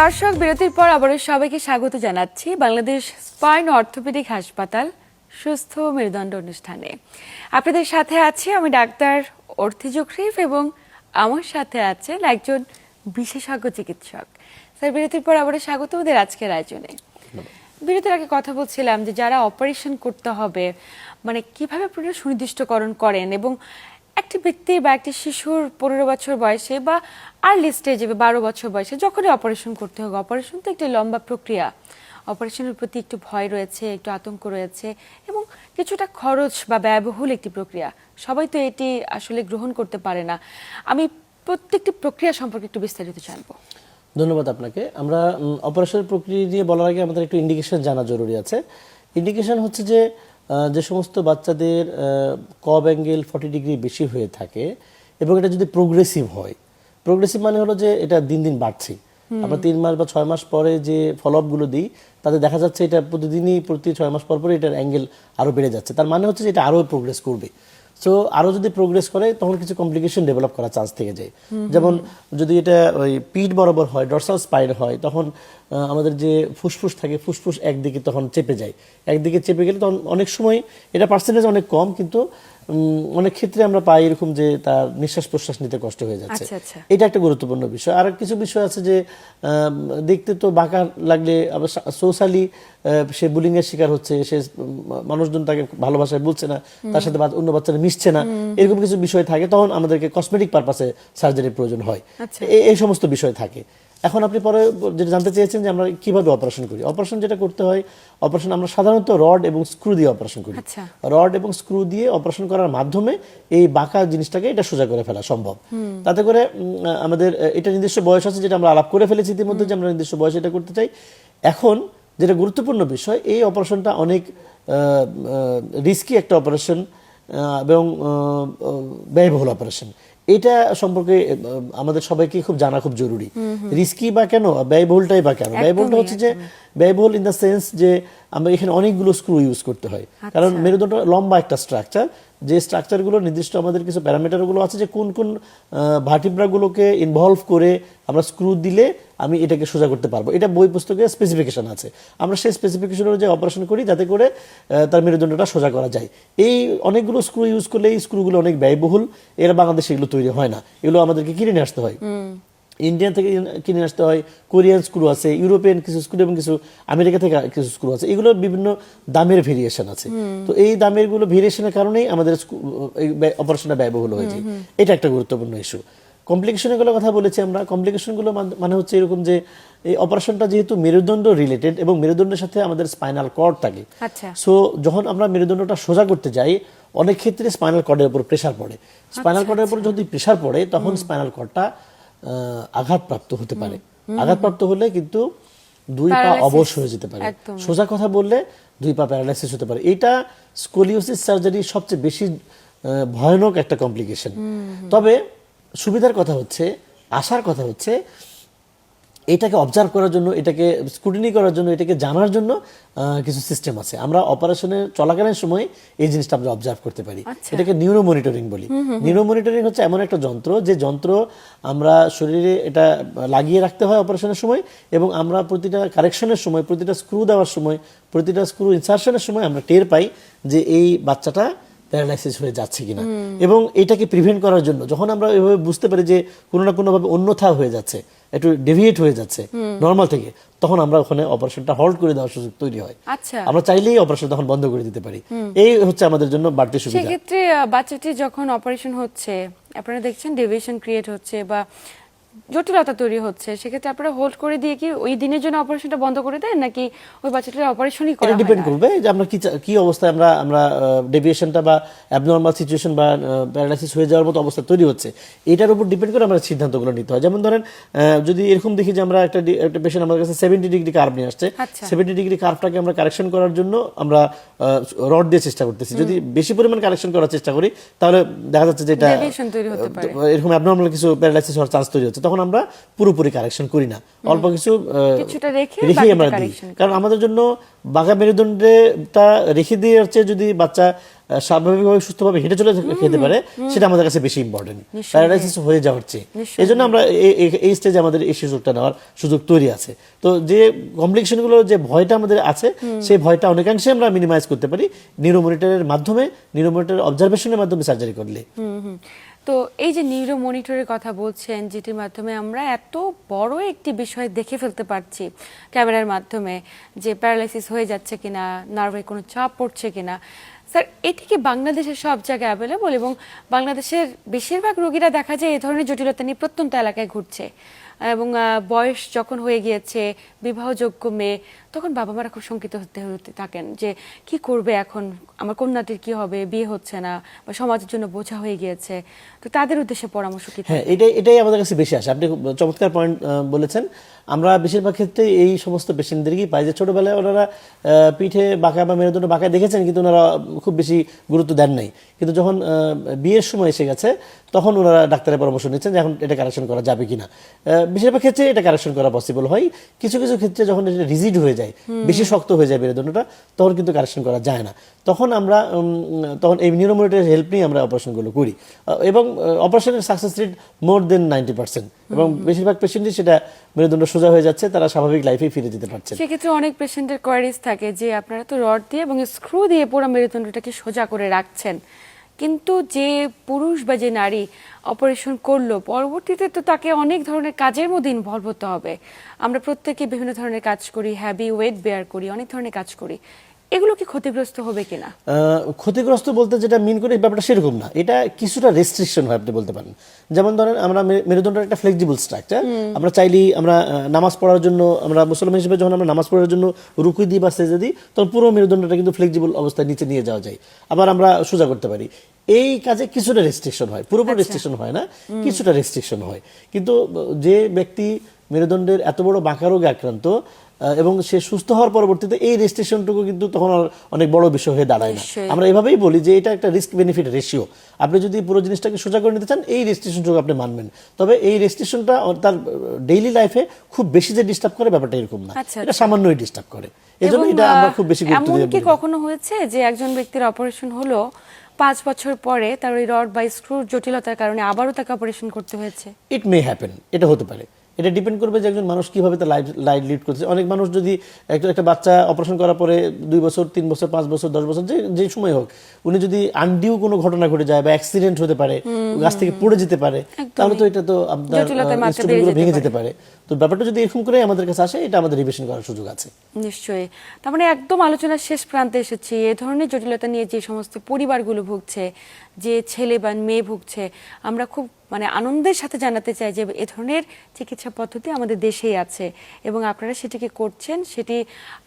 দর্শক, বিরতির পর আবারও সবাইকে স্বাগত জানাচ্ছি বাংলাদেশ স্পাইন অর্থোপেডিক হাসপাতাল সুস্থ মেরুদণ্ড অনুষ্ঠানে। আপনাদের সাথে আছি আমি ডাক্তার অর্থি জখরিফ এবং আমার সাথে আছেন একজন বিশেষজ্ঞ চিকিৎসক। স্যার, বিরতির পর আবারও স্বাগত ওদের আজকের আয়োজনে। বিরতির আগে কথা বলছিলাম যে যারা অপারেশন করতে হবে মানে কীভাবে আপনারা সুনির্দিষ্টকরণ করেন এবং একটি ব্যক্তি বা একটি শিশুর পনেরো বছর বয়সে বা আর্লি স্টেজে বা বারো বছর বয়সে যখনই অপারেশন করতে হবে অপারেশন তো একটি লম্বা প্রক্রিয়া। অপারেশনের প্রতি একটু ভয় রয়েছে, একটু আতঙ্ক রয়েছে এবং কিছুটা খরচ বা ব্যয়বহুল একটি প্রক্রিয়া। সবাই তো এটি আসলে গ্রহণ করতে পারে না। আমি প্রত্যেকটি প্রক্রিয়া সম্পর্কে একটু বিস্তারিত জানব। ধন্যবাদ আপনাকে। আমরা অপারেশনের প্রক্রিয়া নিয়ে বলার আগে আমাদের একটু ইন্ডিকেশন জানা জরুরি আছে। ইন্ডিকেশন হচ্ছে যে যে সমস্ত বাচ্চাদের কব অ্যাঙ্গেল ফর্টি ডিগ্রি বেশি হয়ে থাকে এবং এটা যদি প্রোগ্রেসিভ হয় প্রোগ্রেসিভ মানে হলো যে এটা দিন দিন বাড়ছে। আমরা তিন মাস বা ছয় মাস পরে যে ফলো গুলো দিই তাতে দেখা যাচ্ছে এটা প্রতিদিনই প্রতি ছয় মাস পর পরে এটার অ্যাঙ্গেল আরও বেড়ে যাচ্ছে। তার মানে হচ্ছে যে এটা আরও প্রোগ্রেস করবে। সো আরও যদি প্রোগ্রেস করে, তখন কিছু কমপ্লিকেশন ডেভেলপ করার চান্স থেকে যায়। যেমন যদি এটা ওই পিঠ বরাবর হয় ডরসাল স্পাইন হয়, তখন আমাদের যে ফুসফুস থাকে, ফুসফুস একদিকে তখন চেপে যায়। একদিকে চেপে গেলে তখন অনেক সময় এটা পার্সেন্টেজ অনেক কম, কিন্তু অনেক ক্ষেত্রে আমরা পাই এরকম যে তার নিঃশ্বাস প্রশ্বাস নিতে কষ্ট হয়ে যাচ্ছে। আচ্ছা, আচ্ছা। এটা একটা গুরুত্বপূর্ণ বিষয়। আর কিছু বিষয় আছে যে দেখতে তো বাঁকা লাগলে আবার সোশ্যালি সে বুলিং এর শিকার হচ্ছে সে মানুষজন তাকে ভালোবাসায় বলছে না তার সাথে অন্য বাচ্চারা মিশছে না এরকম কিছু বিষয় থাকে তখন আমাদেরকে কসমেটিক পারপাসে সার্জারির প্রয়োজন হয়। আচ্ছা। এই সমস্ত বিষয় থাকে। এখন আপনি পরে যেটা জানতে চেয়েছেন যে আমরা কীভাবে অপারেশন করি? অপারেশন যেটা করতে হয় অপারেশন আমরা সাধারণত রড এবং স্ক্রু দিয়ে অপারেশন করি। আচ্ছা। রড এবং স্ক্রু দিয়ে অপারেশন করার মাধ্যমে এই বাঁকা জিনিসটাকে এটা সোজা করে ফেলা সম্ভব। তাতে করে আমাদের এটা নির্দিষ্ট বয়স আছে যেটা আমরা আলাপ করে ফেলেছি ইতিমধ্যে যে আমরা নির্দিষ্ট বয়সে এটা করতে চাই। এখন যেটা গুরুত্বপূর্ণ বিষয় এই অপারেশনটা অনেক রিস্কি একটা অপারেশন এবং ব্যয়বহুল অপারেশন এটা সম্পর্কে আমাদের সবাইকে খুব জানা খুব জরুরি। রিস্কি বা কেন? ব্যয়বহুলটাই বা কেন? ব্যয়বহুলটা হচ্ছে যে ব্যয়বহুল ইন দ্য সেন্স যে আমরা এখানে অনেকগুলো স্ক্রু ইউজ করতে হয়। কারণ মেরুদণ্ড লম্বা একটা স্ট্রাকচার যে স্ট্রাকচারগুলো নির্দিষ্ট আমাদের কিছু প্যারামিটারগুলো আছে যে কোন কোন ভার্টিব্রাগুলোকে ইনভলভ করে আমরা স্ক্রু দিলে আমি এটাকে সোজা করতে পারব। এটা বই পুস্তকে স্পেসিফিকেশন আছে। আমরা সেই স্পেসিফিকেশন অনুযায়ী অপারেশন করি যাতে করে তার মেরুদণ্ডটা সোজা করা যায়। এই অনেকগুলো স্ক্রু ইউজ করলে এই স্ক্রুগুলো অনেক ব্যয়বহুল। এরা বাংলাদেশে এগুলো তৈরি হয় না। এগুলো আমাদেরকে কিনে নিয়ে আসতে হয়। ইন্ডিয়ান থেকে কিনে আসতে হয় কোরিয়ান স্ক্রু আছে ইউরোপিয়ান কিছু স্ক্রু এবং কিছু আমেরিকা থেকে কিছু স্ক্রু আছে। এগুলোর বিভিন্ন দামের ভেরিয়েশন আছে। তো এই দামেরগুলো ভেরিয়েশনের কারণেই আমাদের অপারেশনটা ব্যয়বহুল হয়ে যায় এটা একটা গুরুত্বপূর্ণ ইস্যু কমপ্লিকেশনেরগুলো কথা বলেছি আমরা। কমপ্লিকেশনগুলো মানে হচ্ছে এরকম যে এই অপারেশনটা যেহেতু মেরুদণ্ড রিলেটেড এবং মেরুদণ্ডের সাথে আমাদের স্পাইনাল কর্ড থাকে। আচ্ছা। সো যখন আমরা মেরুদণ্ডটা সোজা করতে যাই অনেক ক্ষেত্রে স্পাইনাল কর্ডের উপর প্রেসার পড়ে। স্পাইনাল কর্ডের উপর যদি প্রেসার পড়ে তখন স্পাইনাল কর্ডটা আঘাতপ্রাপ্ত হতে পারে। আঘাতপ্রাপ্ত হলে কিন্তু দুই পা অবশ্য অবশ হয়ে যেতে পারে। সোজা কথা বললে দুই পা প্যারালাইসিস হতে পারে। এটা স্কোলিওসিস সার্জারি সবচেয়ে বেশি ভয়ানক একটা কমপ্লিকেশন তবে সুবিধার কথা হচ্ছে আসার কথা হচ্ছে এটাকে অবজার্ভ করার জন্য এটাকে স্কুটিনি করার জন্য এটাকে জানার জন্য কিছু সিস্টেম আছে। আমরা অপারেশনের চলাকালীন সময় এই জিনিসটা আমরা অবজার্ভ করতে পারি। আচ্ছা। এটাকে নিউরো মনিটরিং বলি নিউরো মনিটরিং হচ্ছে এমন একটা যন্ত্র যে যন্ত্র আমরা শরীরে এটা লাগিয়ে রাখতে হয় অপারেশনের সময় এবং আমরা প্রতিটা কারেকশনের সময় প্রতিটা স্ক্রু দেওয়ার সময় প্রতিটা স্ক্রু ইনসার্শনের সময় আমরা টের পাই যে এই বাচ্চাটা প্যারালাইসিস হয়ে যাচ্ছে কিনা। এবং এটাকে প্রিভেন্ট করার জন্য যখন আমরা এভাবে বুঝতে পারি যে কোনো না কোনোভাবে অন্যথা হয়ে যাচ্ছে একটু ডেভিয়েট হয়ে যাচ্ছে নর্মাল থেকে তখন আমরা ওখানে অপারেশনটা হল্ড করে দেওয়ার সুযোগ তৈরি হয়। আচ্ছা। আমরা চাইলেই অপারেশন তখন বন্ধ করে দিতে পারি। এই হচ্ছে আমাদের জন্য বাড়তি সুবিধা। সেক্ষেত্রে বাচ্চাটি যখন অপারেশন হচ্ছে আপনারা দেখছেন ডেভিয়েশন ক্রিয়েট হচ্ছে বা জটিলতা তৈরি হচ্ছে সেক্ষেত্রে আপনারা হোল্ড করে দিয়ে কি ওই দিনের জন্য অপারেশনটা বন্ধ করে দেন নাকি ওই বাচ্চাটার অপারেশনই করা ডিপেন্ড করবে যে আমরা কি কি অবস্থায় আমরা আমরা ডেভিয়েশনটা বা অ্যাবনর্মাল সিচুয়েশন বা প্যারালাইসিস হয়ে যাওয়ার মতো অবস্থা তৈরি হচ্ছে। এটার উপর ডিপেন্ড করে আমরা সিদ্ধান্তগুলো নিতে হয়। যেমন ধরেন যদি এরকম দেখি যে আমরা একটা একটা পেশেন্ট আমাদের কাছে সেভেন্টি ডিগ্রি কার্ভ নিয়ে আসছে। সেভেন্টি ডিগ্রি কার্ভটাকে আমরা কারেকশন করার জন্য আমরা রড দিয়ে চেষ্টা করতেছি। যদি বেশি পরিমাণ কারেকশন করার চেষ্টা করি তাহলে দেখা যাচ্ছে যে এটা। এরকম অ্যাবনর্মাল কিছু প্যারালাইসিস হওয়ার চান্স তৈরি হচ্ছে। তখন আমরা পুরোপুরি কারেকশন করি না। অল্প কিছু রেখে রেখেই আমরা দিই। কারণ আমাদের জন্য বাঘা মেরুদণ্ডটা রেখে দিয়ে হচ্ছে যদি বাচ্চা স্বাভাবিকভাবে সুস্থভাবে হেঁটে চলে খেতে পারে সেটা আমাদের কাছে বেশি ইম্পর্টেন্ট প্যারালাইসিস হয়ে যাওয়ার চেয়ে। এই জন্য আমরা এই স্টেজে আমাদের এই সুযোগটা নেওয়ার সুযোগ তৈরি আছে। তো যে কমপ্লিকেশনগুলো যে ভয়টা আমাদের আছে সেই ভয়টা অনেকাংশে আমরা মিনিমাইজ করতে পারি। নিউরোমনিটরের মাধ্যমে নিউরোমনিটরের অবজারভেশনের মাধ্যমে সার্জারি করলে। তো এই যে নিউরো মনিটরের কথা বলছেন, যেটির মাধ্যমে আমরা এত বড় একটি বিষয় দেখে ফেলতে পারছি ক্যামেরার মাধ্যমে, যে প্যারালাইসিস হয়ে যাচ্ছে কিনা, নার্ভে কোনো চাপ পড়ছে কিনা। স্যার, এটি কি বাংলাদেশের সব জায়গায় অ্যাভেলেবল এবং বাংলাদেশের বেশিরভাগ রোগীরা দেখা যায় এই ধরনের জটিলতা নিয়ে প্রত্যন্ত এলাকায় ঘুরছে? এবং বয়স যখন হয়ে গিয়েছে, বিবাহযোগ্য মেয়ে তখন বাবা মারা খুব শঙ্কিত হতে হতে থাকেন যে কি করবে এখন? আমার কন্যাটির কি হবে? বিয়ে হচ্ছে না বা সমাজের জন্য বোঝা হয়ে গিয়েছে। তো তাদের উদ্দেশ্যে পরামর্শ কি হ্যাঁ এটাই এটাই আমাদের কাছে বেশি আসে। আপনি চমৎকার পয়েন্ট বলেছেন। আমরা বেশিরভাগ ক্ষেত্রে এই সমস্ত পেশেন্টদেরকেই পাই যে ছোটবেলায় ওনারা পিঠে বাঁকা বা মেরুদণ্ড বাঁকা দেখেছেন কিন্তু ওনারা খুব বেশি গুরুত্ব দেন নাই। কিন্তু যখন আহ, বিয়ের সময় এসে গেছে তখন ওনারা ডাক্তারের পরামর্শ নিচ্ছেন যে এখন এটা কারেকশন করা যাবে কিনা? আহ, বেশিরভাগ ক্ষেত্রে এটা কারেকশন করা পসিবল হয়। কিছু কিছু ক্ষেত্রে যখন এটা রিজিড হয়ে যায় বেশি শক্ত হয়ে যায় মেরুদণ্ডটা তখন কিন্তু কারেকশন করা যায় না। তখন আমরা তখন এই নিউরোমোনিটরের হেল্প নিয়ে আমরা অপারেশনগুলো করি। এবং অপারেশনের success rate more than ninety percent এবং বেশিরভাগ পেশেন্টই সেটা মেরুদণ্ড সোজা হয়ে যাচ্ছে তারা স্বাভাবিক লাইফে ফিরে যেতে পারছে সেক্ষেত্রে অনেক পেশেন্টের কোয়ারিজ থাকে যে আপনারা তো রড দিয়ে এবং স্ক্রু দিয়ে পুরো মেরুদণ্ডটাকে সোজা করে রাখছেন। কিন্তু যে পুরুষ বা যে নারী অপারেশন করল, পরবর্তীতে তো তাকে অনেক ধরনের কাজের মধ্যে ইনভলভ হতে হবে। আমরা প্রত্যেকে বিভিন্ন ধরনের কাজ করি হ্যাবি ওয়েট বেয়ার করি, অনেক ধরনের কাজ করি। এগুলো কি ক্ষতিগ্রস্ত হবে কিনা? ক্ষতিগ্রস্ত বলতে যেটা মিন করে ব্যাপারটা সেরকম না। এটা কিছুটা রেস্ট্রিকশন হয় আপনি বলতে পারেন। যেমন ধরেন আমরা মেরুদণ্ডের একটা ফ্লেক্সিবল স্ট্রাকচার আমরা চাইলেই আমরা নামাজ পড়ার জন্য আমরা মুসলমান হিসেবে যখন আমরা নামাজ পড়ার জন্য রুকুই দিই বা সেজে দিই তখন পুরো মেরুদণ্ডটা কিন্তু ফ্লেক্সিবল অবস্থায় নিচে নিয়ে যাওয়া যায়। আবার আমরা সোজা করতে পারি। এই কাজে কিছুটা রেস্ট্রিকশন হয়। পুরোপুরি রেস্ট্রিকশন হয় না কিছুটা রেস্ট্রিকশন হয়। কিন্তু যে ব্যক্তি মেরুদণ্ডের এত বড় বাঁকা রোগে আক্রান্ত এবং সে সুস্থ হওয়ার পরবর্তীতে এই রেস্ট্রিকশনটুকু কিন্তু তখন অনেক বড় বিষয় হয়ে দাঁড়ায় না। আমরা এভাবেই বলি যে এটা একটা রিস্ক বেনিফিট রেশিও আপনি যদি পুরো জিনিসটাকে সোজা করে নিতে চান এই রেস্ট্রিকশনটুকু আপনি মানবেন। তবে এই রেস্ট্রিকশনটা তার ডেইলি লাইফে খুব বেশি যে ডিস্টার্ব করে ব্যাপারটা এরকম না। আচ্ছা, এটা সামান্যই ডিস্টার্ব করে। এজন্য এটা আমরা খুব বেশি গুরুত্ব কি কখনো হয়েছে যে একজন ব্যক্তির অপারেশন হলো পাঁচ বছর পরে তার ওই রড বা স্ক্রুর জটিলতার কারণে আবারও তাকে অপারেশন করতে হয়েছে? ইট মে হ্যাপেন এটা হতে পারে। এটা ডিপেন্ড করবে যে একজন মানুষ কীভাবে তার লাইফ লাইফ লিড করছে অনেক মানুষ যদি একটা একটা বাচ্চা অপারেশন করার পরে দুই বছর তিন বছর পাঁচ বছর দশ বছর যে যে সময় হোক উনি যদি আন্ডিও কোনো ঘটনা ঘটে যায় বা অ্যাক্সিডেন্ট হতে পারে গাছ থেকে পড়ে যেতে পারে তাহলে তো এটা তো আপনার ভেঙে যেতে পারে। তো ব্যাপারটা যদি এরকম করে আমাদের কাছে আসে, এটা আমাদের রিভিশন করার সুযোগ আছে। নিশ্চয়ই। তার মানে একদম আলোচনার শেষ প্রান্তে এসেছি। এ ধরনের জটিলতা নিয়ে যে সমস্ত পরিবারগুলো ভুগছে, যে ছেলে বা মেয়ে ভুগছে, আমরা খুব মানে আনন্দের সাথে জানাতে চাই যে এ ধরনের চিকিৎসা পদ্ধতি আমাদের দেশেই আছে এবং আপনারা সেটিকে করছেন, সেটি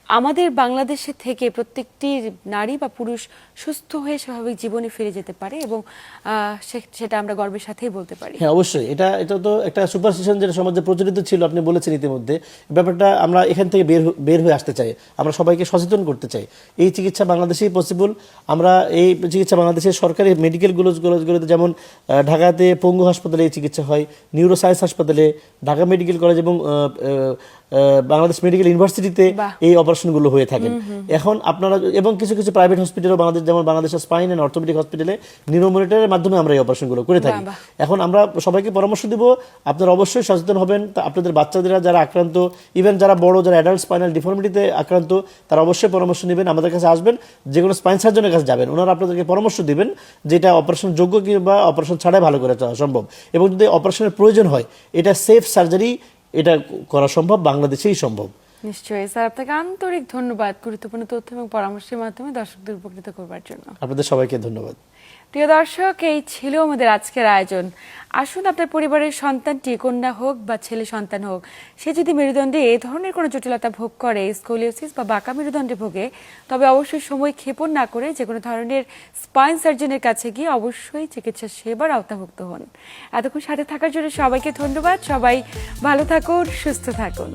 আমাদের বাংলাদেশে থেকে প্রত্যেকটি নারী বা পুরুষ সুস্থ হয়ে স্বাভাবিক জীবনে ফিরে যেতে পারে এবং সেটা আমরা গর্বের সাথেই বলতে পারি। হ্যাঁ অবশ্যই। এটা এটা তো একটা সুপারস্টিশন যেটা সমাজে প্রচলিত ছিল, আপনি বলেছেন ইতিমধ্যে। ব্যাপারটা আমরা এখান থেকে বের বের হয়ে আসতে চাই। আমরা সবাইকে সচেতন করতে চাই। এই চিকিৎসা বাংলাদেশেই পসিবল আমরা এই চিকিৎসা বাংলাদেশের সরকারি মেডিকেল গুলোতে যেমন ঢাকাতে পঙ্গু হাসপাতালে এই চিকিৎসা হয় নিউরো সায়েন্স হাসপাতালে, ঢাকা মেডিকেল কলেজ এবং বাংলাদেশ মেডিকেল ইউনিভার্সিটিতে। এই অপারেশনগুলো হয়ে থাকেন এখন আপনারা এবং কিছু কিছু প্রাইভেট হসপিটালও বাংলাদেশ যেমন বাংলাদেশের স্পাইন অ্যান্ড অর্থোপেডিক হসপিটালে নিউরোমনিটরের মাধ্যমে আমরা এই অপারেশনগুলো করে থাকি। এখন আমরা সবাইকে পরামর্শ দিব আপনারা অবশ্যই সচেতন হবেন। তা আপনাদের বাচ্চাদের যারা আক্রান্ত ইভেন যারা বড় যারা অ্যাডাল্ট স্পাইনাল ডিফর্মিটিতে আক্রান্ত তারা অবশ্যই পরামর্শ নেবেন আমাদের কাছে আসবেন। যে কোনো স্পাইন সার্জনের কাছে যাবেন ওনারা আপনাদেরকে পরামর্শ দিবেন যেটা অপারেশন যোগ্য কিংবা অপারেশন ছাড়াই ভালো করে সম্ভব। এবং যদি অপারেশনের প্রয়োজন হয় এটা সেফ সার্জারি এটা করা সম্ভব বাংলাদেশেই সম্ভব। নিশ্চয়ই। স্যার আপনাকে আন্তরিক ধন্যবাদ গুরুত্বপূর্ণ তথ্য এবং পরামর্শের মাধ্যমে দর্শকদের উপকৃত করবার জন্য। আপনাদের সবাইকে ধন্যবাদ। প্রিয় দর্শক এই ছিল আমাদের আজকের আয়োজন। আসুন আপনার পরিবারের সন্তানটি কন্যা হোক বা ছেলে সন্তান হোক সে যদি মেরুদণ্ডে এ ধরনের কোনো জটিলতা ভোগ করে স্কোলিওসিস বা বাঁকা মেরুদণ্ডে ভোগে তবে অবশ্যই সময় ক্ষেপণ না করে যে কোনো ধরনের স্পাইন সার্জনের কাছে গিয়ে অবশ্যই চিকিৎসা সেবার আওতাভুক্ত হন। এতক্ষণ সাথে থাকার জন্য সবাইকে ধন্যবাদ। সবাই ভালো থাকুন সুস্থ থাকুন।